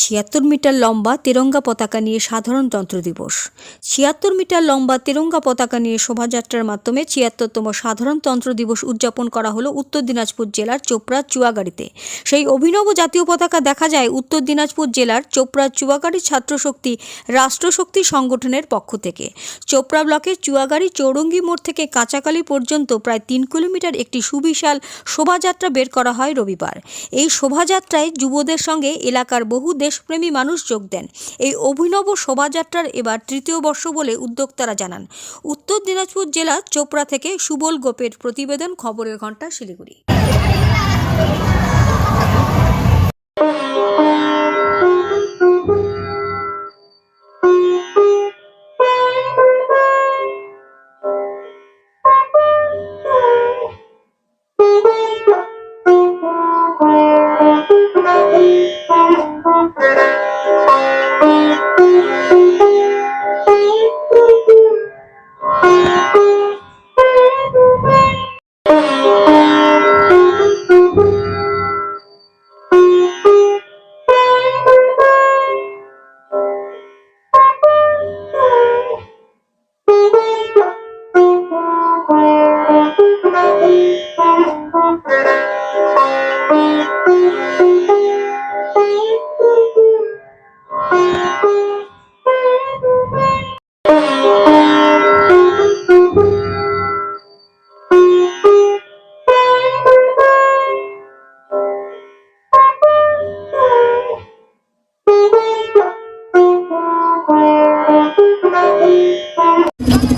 ছিয়াত্তর মিটার লম্বা তেরঙ্গা পতাকা নিয়ে সাধারণতন্ত্র দিবস। ছিয়াত্তর মিটার লম্বা তেরঙ্গা পতাকা নিয়ে শোভাযাত্রার মাধ্যমে ছিয়াত্তরতম সাধারণতন্ত্র দিবস উদযাপন করা হলো উত্তর দিনাজপুর জেলার চোপড়া চুয়াগাড়িতে। সেই অভিনব জাতীয় পতাকা দেখা যায় উত্তর দিনাজপুর জেলার চোপড়া চুয়াগাড়ি ছাত্রশক্তি রাষ্ট্রশক্তি সংগঠনের পক্ষ থেকে। চোপড়া ব্লকের চুয়াগাড়ি চৌরঙ্গি মোড় থেকে কাঁচাকালি পর্যন্ত প্রায় তিন কিলোমিটার একটি সুবিশাল শোভাযাত্রা বের করা হয় রবিবার। এই শোভাযাত্রায় যুবদের সঙ্গে এলাকার বহু দেশপ্রেমী মানুষ যোগ দেন। এই অভিনব শোভাযাত্রার এবার তৃতীয় বর্ষ বলে উদ্যোক্তারা জানান। উত্তর দিনাজপুর জেলা চোপড়া থেকে সুবল গোপের প্রতিবেদন, খবরের ঘণ্টা শিলিগুড়ি।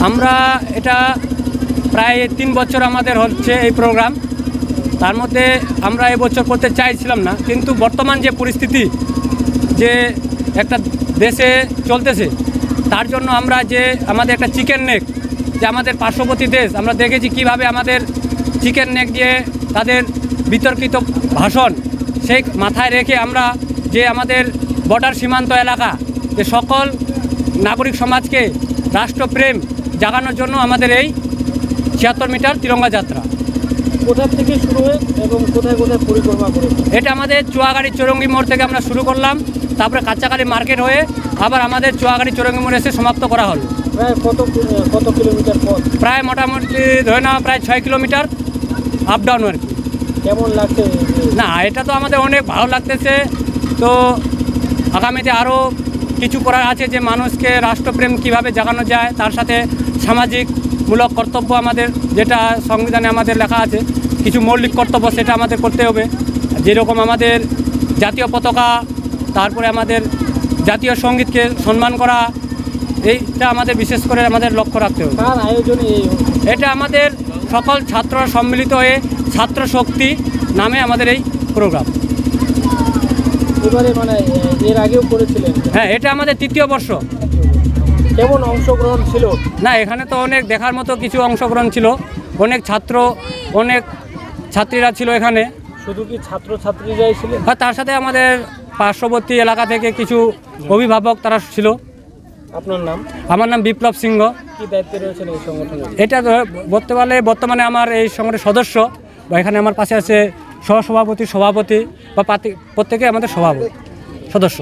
আমরা এটা প্রায় তিন বছর আমাদের হচ্ছে এই প্রোগ্রাম তার মধ্যে আমরা এবছর করতে চাইছিলাম না, কিন্তু বর্তমান যে পরিস্থিতি, যে একটা দেশে চলতেছে, তার জন্য আমরা যে আমাদের একটা চিকেন নেক যে আমাদের পার্শ্ববর্তী দেশ, আমরা দেখেছি কীভাবে আমাদের চিকেন নেক দিয়ে তাদের বিতর্কিত ভাষণ, সেই মাথায় রেখে আমরা যে আমাদের বর্ডার সীমান্ত এলাকা, যে সকল নাগরিক সমাজকে রাষ্ট্রপ্রেম জাগানোর জন্য আমাদের এই ছিয়াত্তর মিটার তিরঙ্গা যাত্রা। কোথা থেকে শুরু হয়ে এবং কোথায় কোথায় পরিক্রমা করে? এটা আমাদের চুয়াগাড়ি চৌরঙ্গি মোড় থেকে আমরা শুরু করলাম তারপরে কাঁচাকালি মার্কেট হয়ে আবার আমাদের চুয়াগাড়ি চৌরঙ্গি মোড় এসে সমাপ্ত করা হলো। প্রায় কত কত কিলোমিটার পথ? প্রায় মোটামুটি ধরে নেওয়া প্রায় ছয় কিলোমিটার আপ ডাউন আর কি। কেমন লাগছে? না এটা তো আমাদের অনেক ভালো লাগতেছে। তো আগামীতে আরও কিছু করার আছে যে মানুষকে রাষ্ট্রপ্রেম কীভাবে জাগানো যায় তার সাথে সামাজিকমূলক কর্তব্য আমাদের যেটা সংবিধানে আমাদের লেখা আছে কিছু মৌলিক কর্তব্য সেটা আমাদের করতে হবে। যেরকম আমাদের জাতীয় পতাকা তারপরে আমাদের জাতীয় সঙ্গীতকে সম্মান করা এইটা আমাদের বিশেষ করে আমাদের লক্ষ্য রাখতে হবে। এটা আমাদের সকল ছাত্ররা সম্মিলিত হয়ে ছাত্র শক্তি নামে আমাদের এই প্রোগ্রাম। এবারে মানে এর আগেও করেছিলেন। হ্যাঁ এটা আমাদের তৃতীয় বর্ষ। কেমন অংশগ্রহণ ছিল? না এখানে তো অনেক দেখার মতো কিছু অংশগ্রহণ ছিল। অনেক ছাত্র অনেক ছাত্রীরা ছিল এখানে। শুধু কি ছাত্র ছাত্রীরাই ছিলেন? আর তার সাথে আমাদের পার্শ্ববর্তী এলাকা থেকে কিছু অভিভাবক তারা ছিল। আপনার নাম? আমার নাম বিপ্লব সিংহ। কি দায়িত্বে রয়েছেন এই সংগঠনে? এটা বর্তমানে বর্তমানে আমার এই সংগঠনের সদস্য বা এখানে আমার পাশে আছে সহসভাপতি সভাপতি বা প্রত্যেকে আমাদের সভাপতি সদস্য।